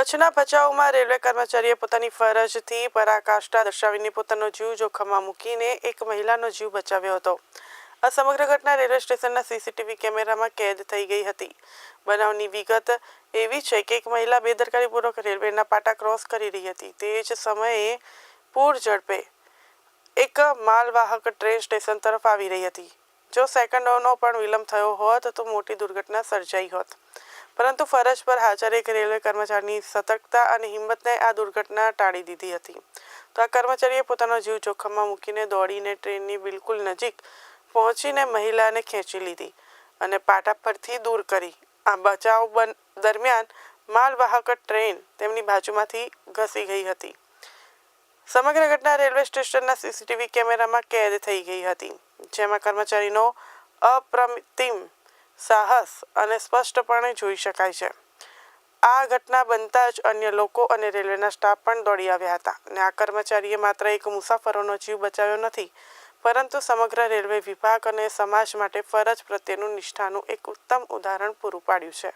કચ્છના ભચાઉમાં રેલવે કર્મચારીએ પોતાની ફરજથી પરાકાષ્ઠા દર્શાવીને પોતાનો જીવ જોખમમાં મૂકીને એક મહિલાનો જીવ બચાવ્યો હતો. આ સમગ્ર ઘટના રેલવે સ્ટેશનના સીસીટીવી કેમેરામાં કેદ થઈ ગઈ હતી. બનાવની વિગત એવી છે કે એક મહિલા બેદરકારીપૂર્વક રેલવેના પાટા ક્રોસ કરી રહી હતી. તે જ સમયે પૂર ઝડપે એક માલવાહક ટ્રેન સ્ટેશન તરફ આવી રહી હતી. જો સેકન્ડોનો પણ વિલંબ થયો હોત તો મોટી દુર્ઘટના સર્જાઈ હોત. પરંતુ ફરજ પર હાજર એક રેલવે કર્મચારીની સતર્કતા અને હિંમતને આ દુર્ઘટના ટાળી દીધી હતી. તો આ કર્મચારીએ પોતાનો જીવ જોખમમાં મૂકીને દોડીને ટ્રેનની બિલકુલ નજીક પહોંચીને મહિલાને ખેંચી લીધી અને પાટા પરથી દૂર કરી. આ બચાવ બન, દરમિયાન માલવાહક ટ્રેન તેમની બાજુમાંથી ઘસી ગઈ હતી. સમગ્ર ઘટના રેલવે સ્ટેશનના સીસીટીવી કેમેરામાં કેદ થઈ ગઈ હતી, જેમાં કર્મચારીનો અપ્રતિમ સાહસ અને સ્પષ્ટપણે જોઈ શકાય છે. આ ઘટના બનતા જ અન્ય લોકો અને રેલવેના સ્ટાફ પણ દોડી આવ્યા હતા અને આ કર્મચારીએ માત્ર એક મુસાફરોનો જીવ બચાવ્યો નથી, પરંતુ સમગ્ર રેલવે વિભાગ અને સમાજ માટે ફરજ પ્રત્યેનું નિષ્ઠાનું એક ઉત્તમ ઉદાહરણ પૂરું પાડ્યું છે.